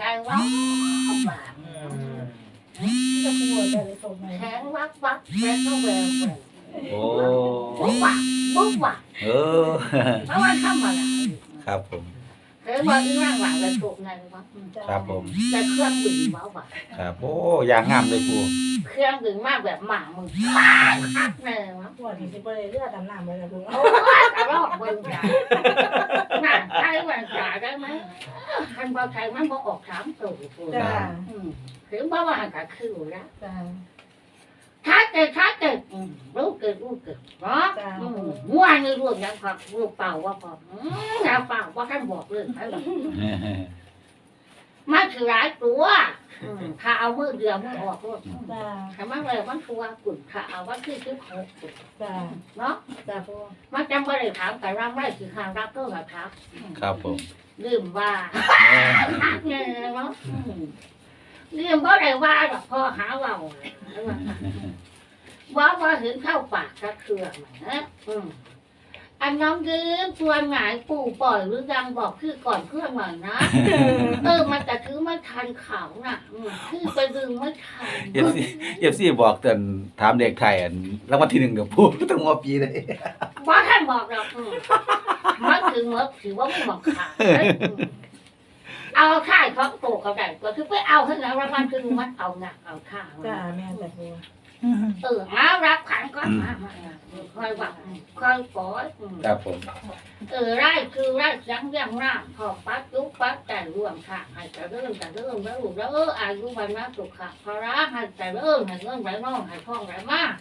ได้ถูกไงวะแบบจะกลัวจะไปส่งไหนแข็งวักวักแข็งก็แววแววโอ้ บุ๊บวักบุ๊บวักเออ เพราะว่าทำอะไรครับผม เฮ้ยว่าอีร่างหลังได้ถูกไงวะครับผม แต่เครื่องบินวะวะครับโอ้ยางงามเลยปูเครื่องบินมากแบบหมามึงป้าคักแน่วะปวดที่สิบเลยเลือดตำน้ำเลยนะลุงโอ้ยกระรอกเบิ่งจ่าน่าใช้แหวนจ่าได้ไหมคันบ่ใช้มันบ่ออกสามตัวจ้าอืมถึงเพราะว่าหันกับคือแล้วจ้า ถ้าเกิดถ้าเกิดอืมรู้เกิดรู้เกิดเนาะจ้ะอืมม่วนนี่รู้ยังครับรู้เปล่าว่าพออืมอย่าเปล่าว่าท่านบอกเลยให้หรอกมันคือหลายตัวอืมถ้าเอามือเดียวมือออกรถจ้าถ้ามันเลยมันคือว่ากุ่นถ้าเอาว่าคือคือหกจ้าเนาะจ้าปูมันจำไม่ได้ถามแต่ร่างไม่คือหางรับก็กับครับ ครับผมลืมว่าเนี่ยเนาะ อืมลืมก็ได้ว่าหรอกพอหาเราว่าว่าเห็นเข้าปากกระเทือนนะอืมอันน้องยืมชวนหงายปู่ปล่อยหรือยังบอกคือก่อนเพื่อนหน่อยนะเออมันจะถือไม่ทันเขาน่ะอืมคือไปดึงไม่ทันเอฟซีเอฟซีบอกเตือนถามเด็กไทยอันรางวัลที่หนึ่งเดี๋ยวปูต้องงอปีเลยว่าท่านบอกเราอืมมันถึงเมื่อถือว่าไม่บอกขาดเลยอืม เอาค่ายของโตเขาได้ก็คือไปเอาให้แล้วรางวัลคือมันเอาหนักเอาข้าวจ้าแม่จ้าปูเออมารับขันก็มามาคอยว่าคอยปล่อยอืมครับผม เออไร่คือไร่เสียังยังน้ำพอปัดยุบปัดแต่รวมค่ะให้แต่เริ่มแต่เริ่มแล้วลูกแล้วเอออายุวันนะสุขะพระให้แต่เริ่มให้เงินไหลน้องให้ท่องไหลมาก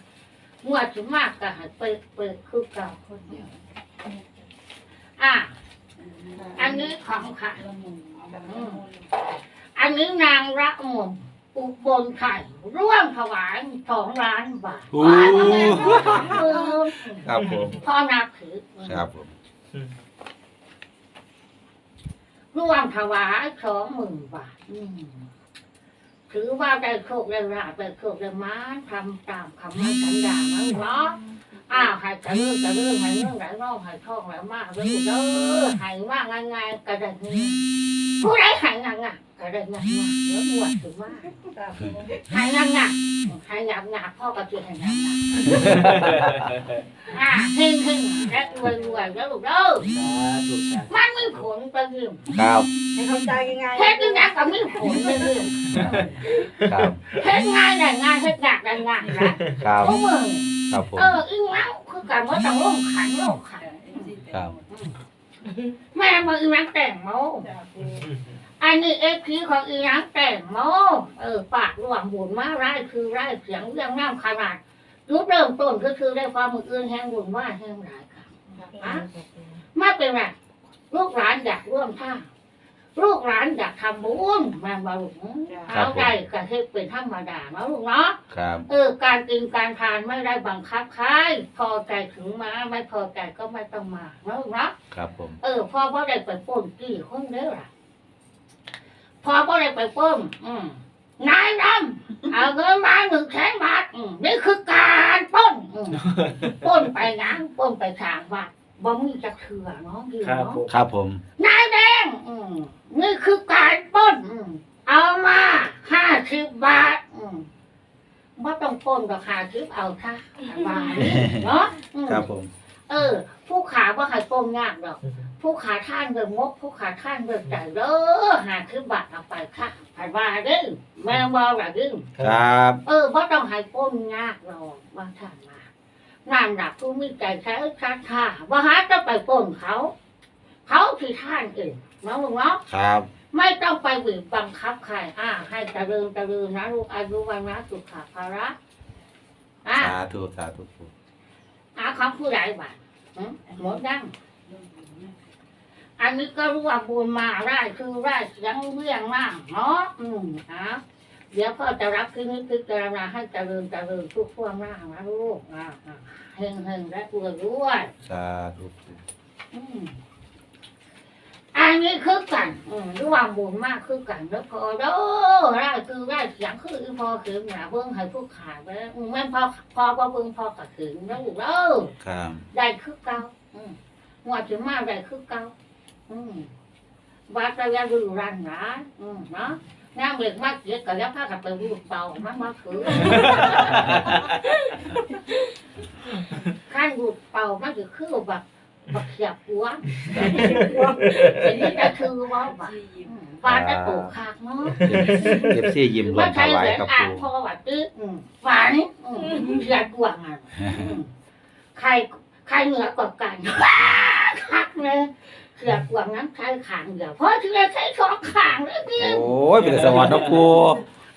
งวดถึงมากก็ให้เปิดเปิดคือเก่าคนเดียวอะอันนี้ของค่ะ อืมอันนี้นางรักมนอุบลไข่ร่วมถวายสองล้านบาทโอ้เออครับผมพ่อนับถือครับผมร่วมถวายสองหมื่นบาทอืมถือว่าได้โชคได้ลาภได้โชคได้มาทำตามคำมั่นสัญญานะเนาะ อ้าวให้จะเรื่องจะเรื่องให้เรื่องไหนรอบให้ท่องไหนมากเรื่องเด้อให้มากง่ายๆก็ได้เงินผู้ใดให้งานงานก็ได้งานงานแล้วบวชถึงว่าจ้าปูให้งานงานให้งานงานพ่อก็จะให้งานงานอ่าเฮงเฮงและรวยรวยแล้วลูกเด้อมันมีผลไปยืมครับให้เข้าใจง่ายเฮ็ดยังไงก็มีผลไปยืมครับเฮ็ดง่ายได้ง่ายเฮ็ดยากได้ง่ายนะครับพวกมึง ครับผม เอออีหยังคือการว่าต้องลงขันลงขันครับ แม่มาอีหยังแต่งโมจ้าปูอันนี้เอฟพีของอีหยังแต่งโมเออปากรวมบุญมาไร่คือไร่เสียงเรื่องน้ำขนาดยุดเริ่มต้นก็คือได้ความมืออื่นแห่งบุญว่าแห่งหลายค่ะไม่เป็นไรลูกหลานอยากร่วมท่าง ลูกหลานอยากทำบุญมาบาลุงเอาได้ก็เฮ็ดเป็นธรรมดาเนาะลูกเนาะครับเออการกินการทานไม่ได้บังคับใครพอใจถึงมาไม่พอใจก็ไม่ต้องมาเนาะลูกเนาะครับผมเออพ่อพ่อได้ไปปล้นกี่คนเด้อล่ะพ่อพ่อได้ไปปล้นอืมนายนำเอาเงินมาหนึ่งแสนบาทอืมนี่คือการปล้นอืมปล้นไปนะปล้นไปทางวัดบ่มีจะเถื่อเนาะพี่ครับเนาะผมครับผมนายแดงอืม นี่คือการปล้นอืมเอามาห้าสิบบาทอืมว่าต้องปล้นราคาทิปเอาค่ะบาทเนาะอืมครับผม เออ ผู้ขาว่าใครปล้นยากดอก ผู้ขาท่านเบิกงบผู้ขาท่านเบิกจ่ายเด้อหาคือบาทเอาไปค่ะผ่านว่าเด้อแม่บอกว่าเด้อครับ เออว่าต้องให้ปล้นยากหรอกว่าท่านมางานหนักผู้มีใจใช้ชัดค่ะว่าหาจะไปปล้นเขา เขาที่ท่านเอง น้องลุงเนาะครับ ไม่ต้องไปบีบบังคับใครอ่า ให้เจริญเจริญนะลูกอายุวันนะสุขภาระอ่าสาธุสาธุปูหาคำผู้ใดบ้างหึหมดยังอันนี้ก็รู้ว่าบุญมาได้คือได้เสียงเรื่องมากเนาะอืมอะเดี๋ยวพ่อจะรับคืนนี้พิจารณาให้เจริญเจริญทุกพวงหน้านะลูกอ่าอ่าเฮงเฮงและรวยรวยสาธุปูอืม อันนี้คือกันอืมระหว่างบุญมากคือกันแล้วพอเด้อได้คือได้เสียงคืออีพอคือหนาเบิ้งให้ผู้ขายไปแล้วอืมแม่นพอพอพอเบิ้งพอกระถึงแล้วลูกเด้อครับได้คือเก่าอืมหัวถึงมาได้คือเก่าอืมวัดระยะดูรันนะอืมเนาะงามเล็กมากเกียก็แล้วพากันไปรูปเป่ามันมาถือขั้นรูปเป่ามันจะคือแบบ บักเขียบหัวอันนี้ก็คือว่าแบบอืมว่าจะโตคากเนาะเอฟซียิ้มรวว่ามใครถวายเสียงครับอ่านปูพอว่าตื้ออืมฝันอืมเสียกว่างอะอืมใครใครเหนือกว่ากันคักเลยเสียกว่างั้นใครขางเดียวเพราะที่เราใช้สองขางเลยพี่ โอ้ยเป็นสวรรค์เนาะปู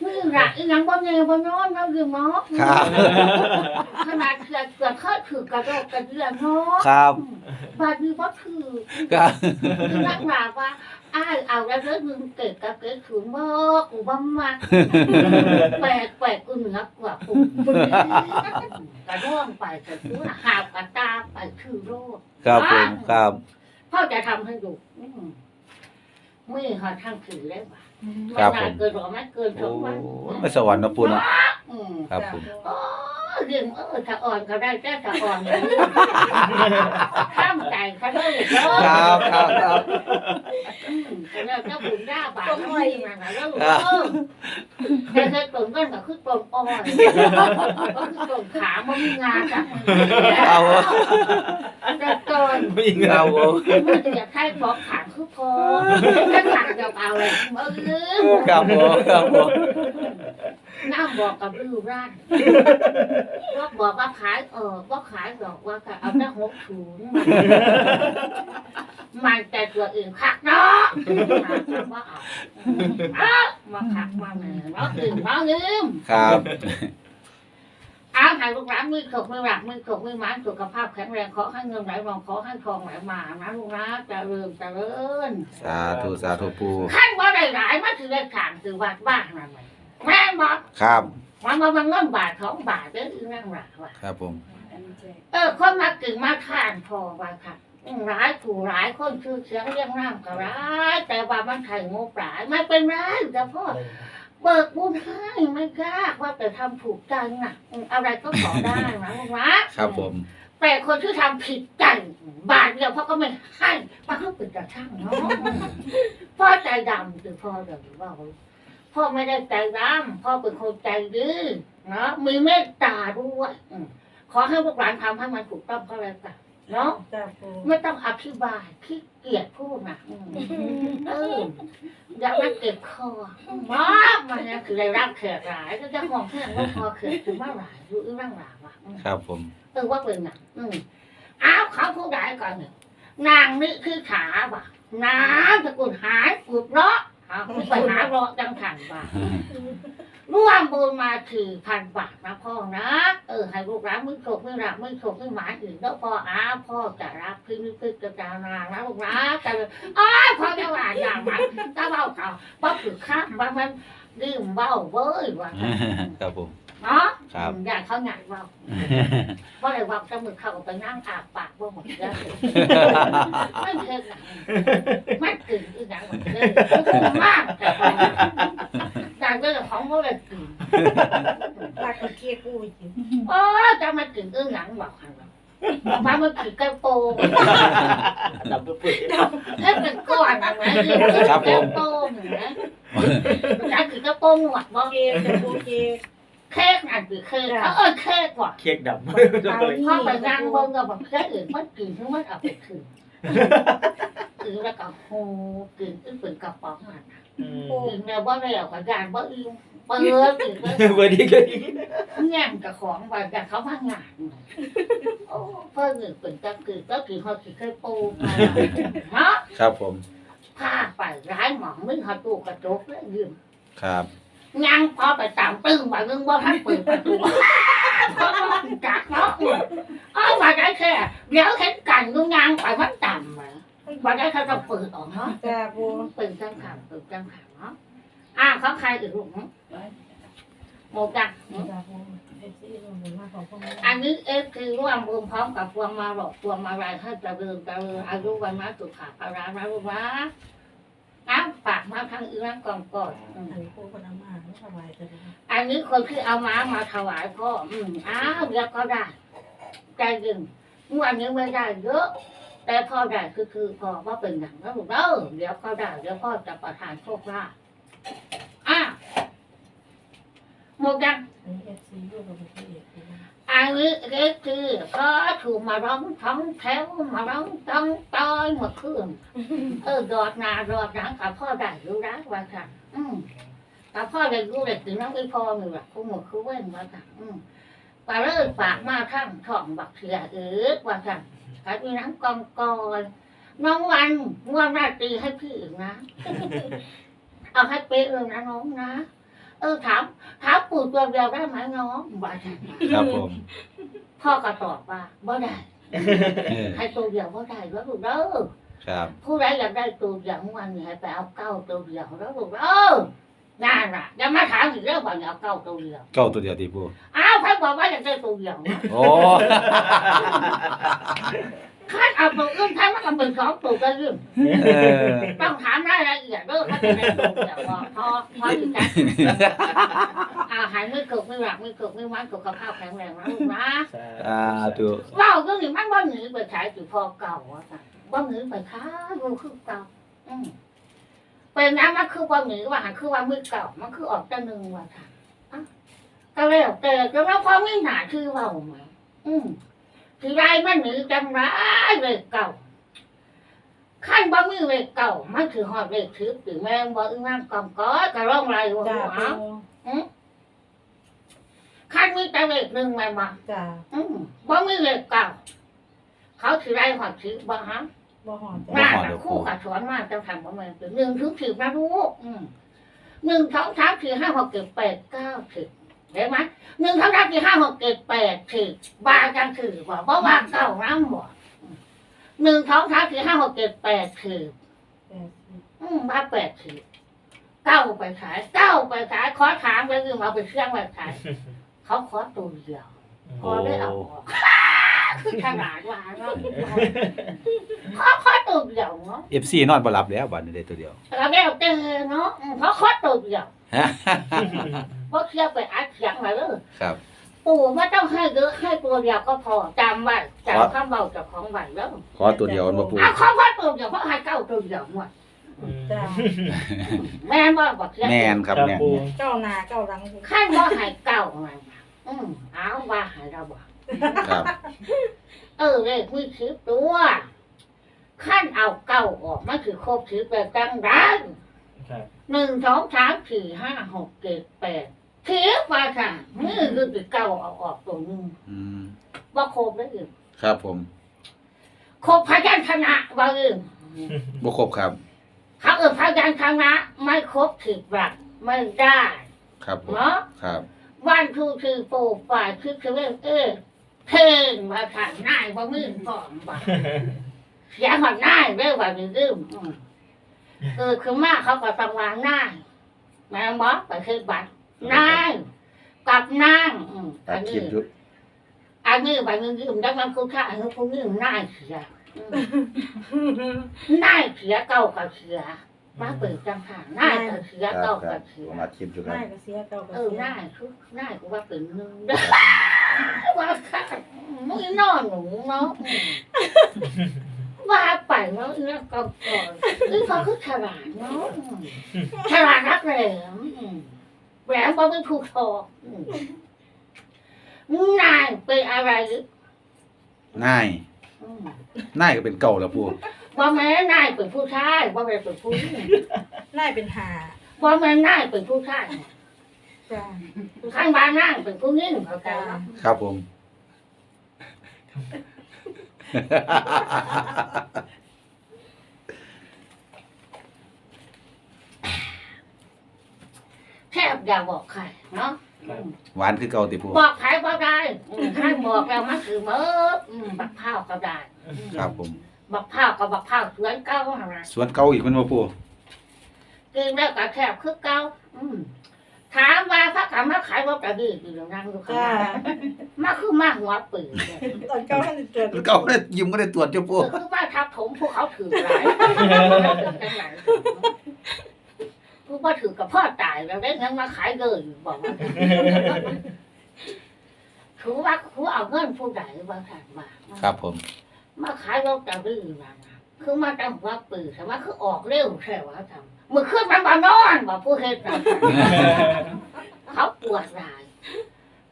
มือหลักอีหยังบ่เงยบ่นอนเราอยู่เนาะครับ ขนาดเสือเสือเข้าถือกระโดดกระเดือนเนาะครับ บาดนี้บ่ถือครับ นักหนาว่าอ้ายเอาแล้วเรื่อมึงเกิดกับเกิดขืนบ่กูบ่มักแปลกแปลกกูเหนือกว่ากูกูกระโดดไปกระดูหาบกระตาไปคือโรค ครับผมครับ พ่อจะทำให้ดูอืมมือหาทางถือได้ป่ะ ครับผมนานเกินหรอไม่เกินสโอ้องวันยเป็นสวรรค์เนาะปูเนาะอืมครับผม โอ้เรื่องเออถ้าอ่อนก็ได้แต่ถ้าอ่อนก็ได้ข้ามใจเขาเลยเนาะ ครับครับครับอืมแต่เราจะบุญด้าบาปไม่มาแล้วเออแต่เคยตนกันก็คือตนอ่อนก็คือตนขามันมีงาจังเอาแต่ตนครับผมมันจะใช้บอกขาง คือพอถ้าขางจะเอาเลยเออครับผมครับผมน้ำบอกกับลูกร้านว่าบอกว่าขายเออว่าขายดอกว่าก็เอาได้หกถุงมันแต่ตัวอื่นคักเนาะว่าเอาเอามาคักมาเนื้อเนาะอื่นเนาะลืมครับ เอาให้ลูกหลานมือขบมือหลักมือขบมือหมันสุขภาพแข็งแรงขอให้เงินไหลรองขอให้ทองไหลมานะลูกนะเจะเริ่มจะเริ่มสาธุสาธุปูขั้นว่าได้หลายมาถือได้ขางถือวัดบ้านนั่นแหละแม่บอกครับมันมามันเงินบาทสองบาทเด้ออีนั่งหลักว่ะครับผมเออคนมาถึงมาทานพอว่าค่ะอืมร้ายถูร้ายคนชื่อเสียงเรียงน้ำก็ร้ายแต่ว่ามันไถ่งบร้ายไม่เป็นไรแต่พ่อ เบิกบุญให้ไม่ยากว่าแต่ทำถูกใจน่ะอืมอะไรก็ขอได้นะลูกนะครับผมแต่คนที่ทำผิดใจบาทเดียวพ่อก็ไม่ให้มันก็เป็นกระช่างเนาะพ่อใจดำหรือพ่อเดี๋ยวว่าพ่อไม่ได้ใจดำพ่อเป็นคนใจดีเนาะมีเมตตาด้วยอืมขอให้ลูกหลานทำให้มันถูกต้องก็แล้วกัน เนาะจ้าปูไม่ต้องอธิบายขี้เกียจพูดนะอืมเอออย่ามาเก็บคอมากมันเนี่ยคือได้รับแขกหลายก็จะมองแค่ว่าพอเขิดคือมาหลายอยู่อีร่างหลายว่ะอืมครับผมเออว่าเป็นไงอืมอ้าวเขาผู้ใดก่อนเนี่ยนางนี่คือขาว่ะนางสกุลหายปุดเนาะเอาไปหาเลาะจังขันว่ะ ร่วมบุญมาถือพันบาทนะพ่อนะ เออให้ลูกรักมึงโฉกมึงรักมึงโฉกมึงหมาอื่นแล้วพ่ออ้าพ่อจะรักพึ่งพึ่งจะจานานะลูกนะแต่อ้าพ่อจะว่าอย่างมันถ้าเบาเขาบ่ถือข้ามว่ามันดื่มเบาเว้ยว่ะครับผม เนาะครับ อยากเขาหงายเบาว่าอะไรว่าจะมือเข้าไปนั่งอาบปากว่าหมดแล้วไม่เคยไม่ตื่นอีกอย่างหมดเลยมากแต่อยากเรื่องของเขาเลยตื่นรักกับเคียกูจริงโอ้จะมาถึงเอื้องหลังบอกใครวะมามาถึงกระโปรงเล่นเป็นก้อนอะไรนี่กระโปรงนะอยากถึงกระโปรงหมดบ่เคียจ้าปูเคีย เค้กอันคือเค้กเออเค้กว่ะเค้กดำพ่อไปนั่งเบิ่งกับบอกเค้กอื่นมันกินทั้งมันเอาไปคืนคือแล้วก็โหกินอึ้งเป็นกระป๋องอะกินแล้วบ่แล้วก็ยานบ่อิ่มเปิดกินแล้วเบอร์ดีก็ดีแง่งกับของไปแต่เขามางานโอ้เพิ่นหนึ่งเป็นจังคือก็คือเขาสิเคยปูมาเนาะครับผมพาไปร้ายหมองมึงเขาตู้กระจกแล้วยืมครับ ยังพอไปตามตึ้งไปมึงว่าท่านเปิดประตูเพราะว่าจักเนาะเอามาได้แค่เดี๋ยวเห็นกันกูยางไปมันต่ำมามาได้เขาจะเปิดออกเนาะจ้าปูเปิดจังขังเปิดจังขังเนาะอ่าเขาใครอีกลูกเนาะโมกังจ้าปูเอฟซีลงมาของพ่อแม่อันนี้เอฟคือร่วมรวมพร้อมกับพวงมาหลอกพวงมาลายให้เจริญเจริญอายุวันมาสุขาภาระนะลูกนะ น้ำปากมาทางอีนั่งก่อนก่อนอืมอันนี้พวกคนเอามาแล้วถวายจะได้อันนี้คนที่เอาม้ามาถวายพ่ออืมอ้าวเดี๋ยวก็ได้ใจดึงเมื่ออันนี้ไม่ได้เยอะแต่พ่อได้คือคือพ่อว่าเป็นอย่างนั้นลูกเด้อเดี๋ยวก็ได้เดี๋ยวพ่อจะประทานโชคลาภอะหมดยังอันนี้เอฟซีด้วยกับพี่เอกด้วยนะ อันนี้ก็คือก็ถูกมาร้องท้องแถวมาร้องต้องต้อยหมดคืนเออดอดหนารอดหนังกับพ่อได้รู้รักว่าค่ะ อืมกับพ่อได้รู้ได้ถึงน้องไอ้พ่อหนึ่งละคู่หมดคู่เว้นว่าค่ะ อืมปลาเลิกปากมาทั้งท้องบักเสียเออว่าค่ะกับมีน้ำกองกอนน้องวันง่วงราตรีให้พี่อีกนะ เอาให้เป๊ะเลยนะน้องนะ เออถามถามปู่ตัวเดียวได้ไหมน้องว่าค่ะครับผมพ่อก็ตอบว่าบ่ได้เออให้ตัวเดียวบ่ได้แล้วลูกเด้อครับ ผู้ใดอยากได้ตัวเดียวเมื่อวันนี้ให้ไปเอาเก้าตัวเดียวแล้วลูกเด้อนั่นน่ะอย่ามาถามอีกเรื่องว่าอยากเอาเก้าตัวเดียวเก้าตัวเดียวตีปูอ้าวใครบอกว่าอยากได้ตัวเดียวนะโอ้ คันเอาตัวอื่นท่านมันก็เป็นสองตัวก็ยืมเออต้องถามรายละเอียดเด้อถ้าจะได้ตัวเดียวว่าพอพอที่จะอาหารไม่เกิดไม่หลักไม่เกิดไม่วันเกิดกับข้าวแข็งแรงนะลูกนะอ่าตัวเว้าก็นี่มันว่าหนีไปขายสิพอเก่าอะค่ะว่าหนีไปขายมันคือเก่าอืมเป็นน้ำมันคือว่าหนีว่าหันคือว่ามือเก่ามันคือออกจะหนึ่งว่ะค่ะอะก็แล้วแต่จะว่าพอไม่หนาคือเว่าไหมอืม ที่ไรมันหนีจำร้ายเลยเก่าขั้นบ่มีเลยเก่ามันคือหอดเลยถือถึงแม่งบ่อึ้งนั่งกำก้อยกระร่องไรหัวจ้าหัวปูขั้นมีแต่เลขหนึ่งแม่นบ่จ้าอืมบ่มีเลขเก่า เขาถือไรหอดถือบ่ฮะบ่หอดหน้าจ้าน่ะคู่กับสอนมากจะทำประมาณหนึ่งถึงสิบนะลูกอืมหนึ่งสองสามสี่ห้าหกเจ็ดแปดเก้าสิบ เห็นไหมหนึ่งสองสามสี่ห้าหกเจ็ดแปดสิบบาจังถือว่าเพราะว่าเก้าน้ำบ่หนึ่งสองสามสี่ห้าหกเจ็ดแปดสิบแปดสิบอืมมาแปดสิบเก้าไปขายเก้าไปขายขอถามไปคือเอาไปเชื่องไปขาย เขาขอตัวเดียว พอได้เอาออก คือขนาดว่าเนาะขอขอตัวเดียวเนาะเอฟซีนอนบ่หลับแล้วบัดนี้ได้ตัวเดียวเราได้เอาเจอเนาะอืมเพราะคอตัวเดียวเพราะเชื่อไปอัดเสียงมาเลย ครับ ปู่ไม่ต้องให้เยอะให้ตัวเดียวก็พอจำไว้จำคำเบาจากของไหวแล้วขอตัวเดียวมาปูเอาขอขอตัวเดียวเพราะให้เก้าตัวเดียวหมดจ้าแม่บอกบอกเชื่อแมนครับแมนเก้าหนาเก้าหลัง ขั้นว่าให้เก้ามันอืมเอาว่าให้เราบอก ครับ เออเลขมีสิบตัวขั้นเอาเก้าออกมันคือครบสิบแบบจังไรครับหนึ่งสองสามสี่ห้าหกเจ็ดแปดเทียบมาค่ะมือคือติดเก้าเอาออกตัวหนึงอืมว่าครบได้อื่นครับผมครบพยัญชนะว่าอื่นบ่ครบครับ เขาเออพยัญชนะไม่ครบสิบหลักไม่ได้ ครับผมเนาะครับวันทูคือโปรฝ่ายคือคือเรื่องเออ เพลงว่าค่ะนายว่ามือก่อนว่าเสียงหันนายเรื่องว่าลืมอืมเออคือมาเขาก็ต้องวางนายแม่บอกไปคือบัตรนายกับนางอืมตัอัดนคลินี้ ปอยู่อันนี้ใบเงินยืมดังนั้นคุณค่าอันนี้คุณยืมนายเสียอืม นายเสียเก่ากับเสียมาเปิดจังค่ะนายกับเสียครับเก่าครักับบเสียผมอัดคลิปอยู่ครับ ได้ก็เสียเก้าก็เออเสียนายคือนายกูว่าเป็นหนึ่งเด้อ ว่าค่ะมึงนอนหนูเนาะอืมว่าไปเนาะเนี่ยก็ก่อนอือเขาคือฉลาดเนาะอืมฉลาดนักแหลมอืมแหลมก็ไม่ถูกทอกอืมนายเป็นอะไรนายอืมนายก็เป็นเก่าแล้วปูว่าแม่นายเป็นผู้ชายว่าแม่เป็นผู้หญิงได้เป็นหาว่าแม่นายเป็นผู้ชายจ้า ข้างบ้านนางเป็นผู้หญิงเขาใจเนาะครับผม แทบอย่าบอกใครเนาะครับหวานคือเก่าติปูบอกใครก็ได้อืมให้บอกแล้วมันคือเมื่ออืมบักพร้าวก็ได้อืมครับผม บักพร้าวกับบักพร้าวสวนเก้าเท่านั้นสวนเก่าอีกมันบ่ปูกินแล้วก็แทบคือเก้าอืม ถามว่าพระกรรมขายรถกระดืออยู่นั่งอยู่ข้างจ้าหน้ามาคือมาหัวปืนเนี่ยตอนเก้าให้เจอเก่าได้ยิ้มก็ได้ตรวจเจ้าปูคือว่าทับถมพวกเขาถือหลายผู้ว่าถือกับพ่อตายแล้วได้เงินมาขายเลยบอกว่าถือว่าผู้เอาเงินผู้ใดบางท่านมา ครับผม มาขายเราจะดื้อนะนะ คือมาจังว่าปืนแต่ว่าคือออกเร็วใช่ว่าทำมือขึ้นมันมานอนบอกผู้เฮ็ดนะเขาปวดหลาย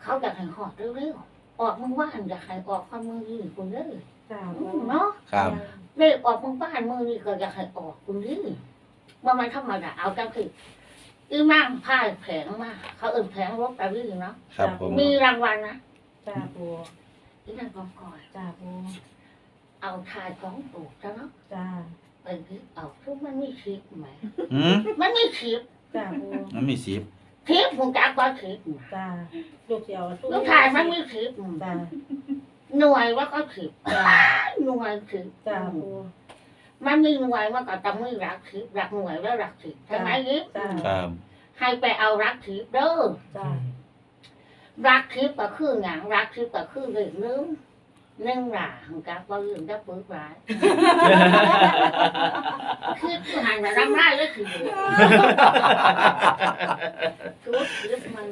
เขาอยากให้หอดเร็วๆออกมึงว่านอยากให้ออกความมือยืนคุณเด้อจ้าเนาะครับเลขออกมึงบ้านมือนี่ก็อยากให้ออกคุณดื้อว่ามันธรรมดาเอาจังคืออีมั่งพ่ายแผงมาเขาเอิ่นแผงรบตะลื่เนาะครับผมมีรางวัลนะจ้าปูอีนั่นก็คอยจ้าปู เอาทายของปลูกจ้ะเนาะจ้าไปยึดเอาทุกมันมีคลิปไหมอืมมันมีคลิปจ้าปูมันมีสิบคลิปมึงจักว่าคลิปจ้าลูกเดียวลูกชายมันมีคลิปจ้าหน่วยว่าก็คลิปหน่วยคลิปจ้าปูมันมีหน่วยว่าก็ต้องมีรักคลิปรักหน่วยแล้วรักคลิปใช่ไหมยิปจ้าครับให้ไปเอารักคลิปเด้อจ้ารักคลิปก็คือหยังรักคลิปก็คือเรื่องนึง หนึ่งหลาของกับว่าเรื่องจะปึกร้ายคือคือหันมาร่ำไร้แล้วคือชุดคลิปมัน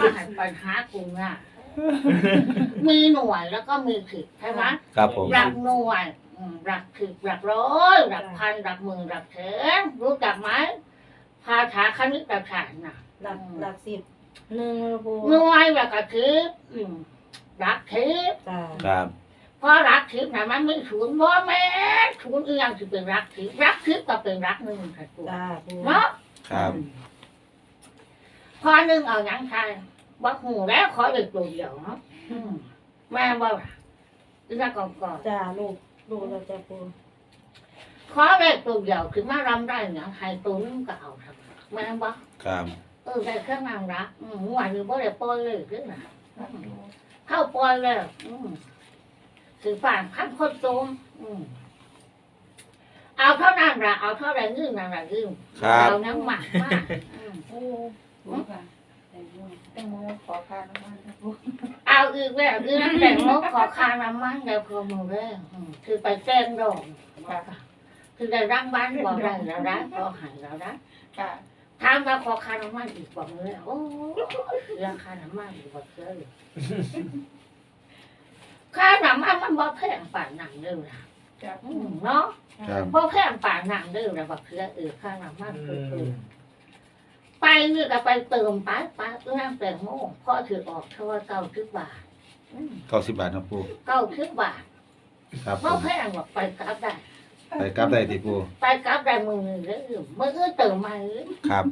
มาหันปัญหากูง่ะมีหน่วยแล้วก็มีคลิปใช่ไหมครับผมรักหน่วยอืมรักคลิปรักร้อยรักพันรักหมื่นรักแสนรู้จักไหมภาษาคณิตศาสตร์น่ะหลักหลักสิบหนึ่งปูหน่วยแบบกระทิบอืม รักทิพย์จ้าครับเพราะรักทิพย์นะมันไม่ศูนย์บ่แม่นศูนย์เอียงที่เป็นรักทิพย์รักทิพย์ก็เป็นรักหนึ่งค่ะตัวจ้าปูเนาะครับพอหนึ่งเอาหยังใช่บักหูแล้วขอเด็กตัวเดียวเนาะอืมแม่บ่ล่ะอีนั่นก่อนก่อนจ้าลูกลูกเราจ้าปูขอเด็กตัวเดียวคือมารำได้เนี่ยให้ตัวนึงก็เอาทำแม่บ่ครับ เออได้เครื่องนางรักอืมวันนี้บ่ได้ปล่อยเลยคือน่ะ เข้าปอยเลยอืมถือฝ่านพันคนโจมอืมเอาเท่านั้นละเอาเท่าไรเงื่อนนั่นละยืมครับเอาน้ำหมักมากอืมโอ้โหค่ะแต่งโมแต่งโมขอคาน้ำมันนะพวกเอาอีกแล้วอีนั่นแต่งรถขอคาน้ำมันเดี๋ยวพอมือเลยอืมคือไปแจ้งดอกคือได้ร่างบ้านบอกได้แล้วนะก็หายแล้วนะค่ะ ถามว่าขอคาน้ำมันอีกบอกเลยโอ้เรื่องคาน้ำมันอีกบอกเลยคาน้ำมันมันบ่แพงป่านหนังเลยนะจ้ะอืมเนาะครับเพราะแพงป่าหนังเด้อแล้วบักเสือเออข้างหลังมากคือคือ ไปนี่ก็ไปเติมไปไปเรื่องแต่งโม่พ่อถือออกเท่าว่าเก้าสิบบาทอืมเก้าสิบบาทนะปูเก้าสิบบาทครับเพผราะมแพงว่าไปกลับได้ ไปกลับได้ติปูไปกลับได้มือหนึ่งเด้อมืออื่นเติมมาเลยครับ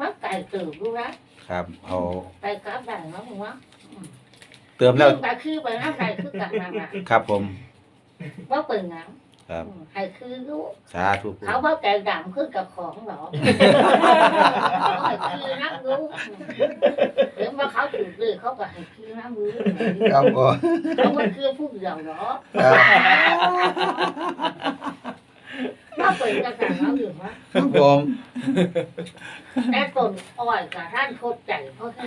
มันไก่เติมดูนะครับ เอา ไปกลับได้เนาะมึงวะเติมแล้วแต่คือไปน้ำไก่คือกันนั่นน่ะครับผมว่าเปิดหนัง ครับอืมให้คือรู้สาธุปูเขาว่าแกดำขึ้นกับของเหรอให้คือนักรู้เดี๋ยวมาเขาถือเลยเขาก็ให้คือนักรู้ครับผมเขามันคือผู้เดียวเหรอครับถ้าเปิดกระสังเขาอยู่วะครับผมแต่ต้นอ้อยกับท่านโคตรใจเพราะแค่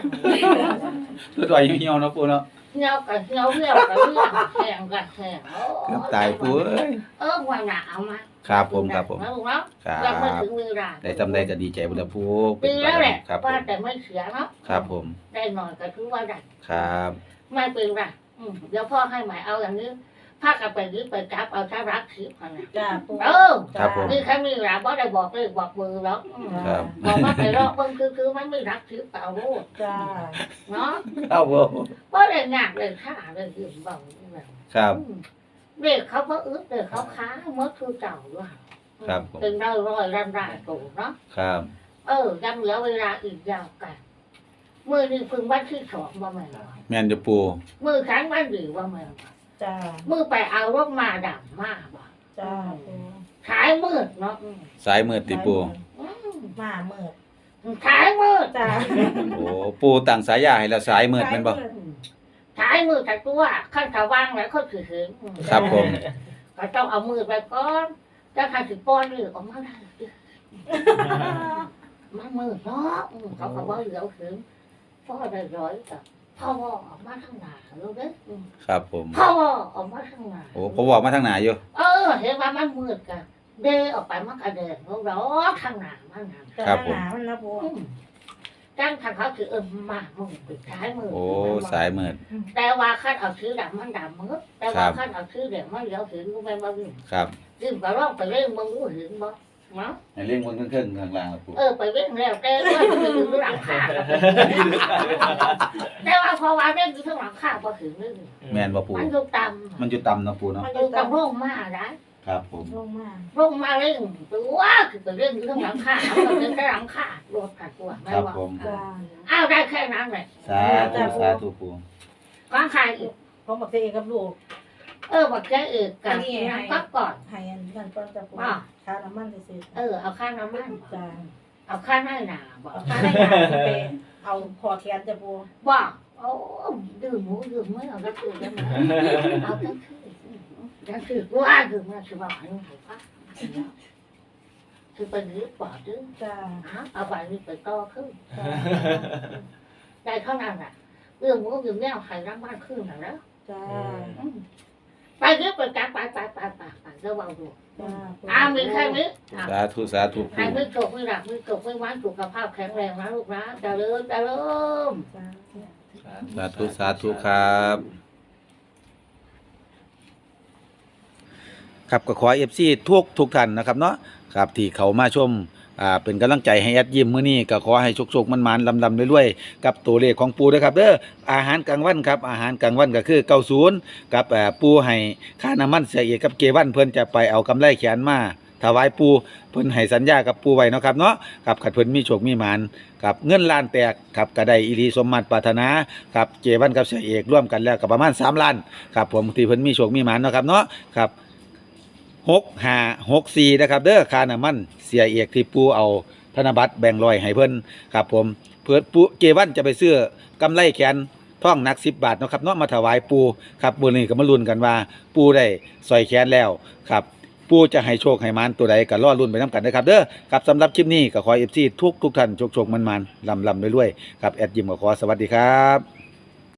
ตัวดอยเหี่ยวๆนะปูเนาะ เงากับเงาเรี่ยวกับเรื่องแข่งกับแข่งเกือบตายปูเอ้ยเออวันหนาเอามาครับผมครับผมแล้วลูกเนาะครัยังไม่บถึงเวลาได้ทำได้ก็ดีใจบุญปูปีแล้วแหละครับผว่ามแต่ไม่เสียเนาะครับผม ได้หน่อยก็ถือว่าได้ครับ ไม่เป็นไรอืมเดี๋ยวพ่อให้หมายเอาอย่างนี้ พากันไปยึดไปจับเอาถ้ารักทิพย์นะจ้าปูเออครับผม นี่แค่มีหลาบ่ได้บอกเลยบอกมือแล้วอืมครับ บอกว่าไปรอบเบิ่งคือคือมันไม่รักทิพย์เปล่าลูกจ้าเนาะครับผมบ่ได้งานเลยค่าเลยยืมเบาแบบ ครับ อืมเด็กเขาบ่อึดเด็กเขาค้าเมื่อคือเก่าด้วยครับผม เป็นร้อยร้อยรันรายโตเนาะครับ เออยังเหลือเวลาอีกยาวไกันมือนี่เพึ่งวันที่สองว่าแม่นบ่แม่นจะปูมือขันวันดีว่าแม่นบ่ จ้ามือไปเอารถมาดับมาบ่จ้าปูขายมืดเนาะอืมสายมืดติปูอืมมาเมื่อขายมืดจ้าโอ้ปูตั้งสายยาให้แล้วสายมืดแม่นบ่ขายมืดแต่ตัวขั้นสว่างแล้วเขาถือถึงอืมครับผม ก็ต้องเอามือไปก่อนจะขันสิป้อนหรือออกมาได้มันมืดเนาะอืมเขาก็บอกเหลียวถึงพ่อได้ร้อยกับ พ่อว่าออกมาทางหนาลูกเด้ออืมครับผม พ่อว่าออกมาทางหนาโอ้ผมบอกมาทางไหนอยู่ เออเห็นว่ามันมืดกันเดินออกไปมันก็เดินลูกร้อทางหนามันหนาแต่ครับหผมนามันนะปูอืมจ้างทางเขาคือเออมามึงปิดท้ายมือ โอ้สายมืด แต่ว่าขั้นเอาชื่อดำมันดำมืดแต่ครัว่าบขั้นเอาชื่อเดี๋ยวมันเดี๋ยวถึงกูไปบ้างครับยิ่งก็ร้องไปเรื่องมึงรู้ถึงบ่ เนาะให้เลี้ยงคนครึ่งๆข้างล่างครับปูเออไปเรื่องแล้วแต่ว่าไปถึงหลังคาแต่ว่าพอว่าเรื่องอยู่ข้างหลังคาพอถึงเรื่องแม่นบ่ปูมันอยู่ต่ำมันอยู่ต่ำเนาะปูเนาะมันอยู่ต่ำร่องมาได้ครับผมลงมาร่องมาเรื่องตัวคือเป็นเรื่องอยู่ข้างหลังคาเอาไปเรื่องหลังคาโดนผัดตัวไม่ครับว่าผมจ้าอ้าวได้แค่นั้นแหละสาธุสาธุปูกางขายอีกผมบอกตัวเองกับลูก เออบอกแค่เอกกับน้ำก็ก่อนให้อันกันก่อนจะปูอ่าค่าน้ำมันซื้อเออเอาค่าน้ำมันจ้าเอาค่าหน้าหนาบอกเอาค่าได้งานไปเอาพอแทนจะปูบอกโอ้ดื่มหมูดื่มไม่เอาก็คือได้ไหมเอาก็คือก็คือว่าดื่มมาคือว่าให้ถูกปะคือไปรื้อปอดดื้อจ้าเอาไปนี่ไปต่อขึ้นจ้าได้เท่านั้นแหละเรื่องหมูดื่มแนวไข่ร่างบ้านขึ้นนะแล้วจ้า ไปรื้อไปกลางไปไปไปไปไปแล้วเอาดูจ้าอ้ามีแค่นี้สาธุสาธุให้ปูมือจบมือหลักมือจบมือวันสุขภาพแข็งแรงนะลูกนะจะเริ่มจะเริ่มจ้าสาธุสาธุครับ ครับก็ขอเอฟซีทุกทุกท่านนะครับเนาะครับที่เขามาชม อ่าเป็นกำลังใจให้แอดยิ้มมื้อนี้ก็ขอให้โชคๆมันๆลำๆรวยๆกับตัวเลขของปูด้วยครับเด้ออาหารกลางวันครับอาหารกลางวันก็คือ90กับเอ่อปูให้ค่าน้ำมันเสียเอกกับเกวันเพิ่นจะไปเอากำไรแขนมาถวายปูเพิ่นให้สัญญากับปูไว้เนาะครับเนาะครับขัดเพิ่นมีโชคมีหมานกับเงินล้านแตกครับก็ไดอีหลีสมมาตรปรารถนาครับเกวันกับเสียเอกร่วมกันแล้วก็ประมาณ 3 ล้านครับผมที่เพิ่นมีโชคมีหมานเนาะครับเนาะครับ หกห้าหกสี่นะครับเด้อคาน้ำมันเสียเอกที่ปูเอาธนบัตรแบ่งลอยให้เพิ่นครับผมเพื่อปูเกวันจะไปซื้อกำไรแขนท่องนักสิบบาทเนาะครับเนาะมาถวายปูครับมือนี้ก็มาลุ้นกันว่า ปูได้สอยแขนแล้วครับปูจะให้โชคให้มานตัวใดก็รอลุ้นไปนํกันนะครับเด้อครับสำหรับคลิปนี้ก็ขอ FC ทุกทุกท่านโชคๆมันๆลำๆรวยๆครับแอดยิมก็ขอสวัสดีครับ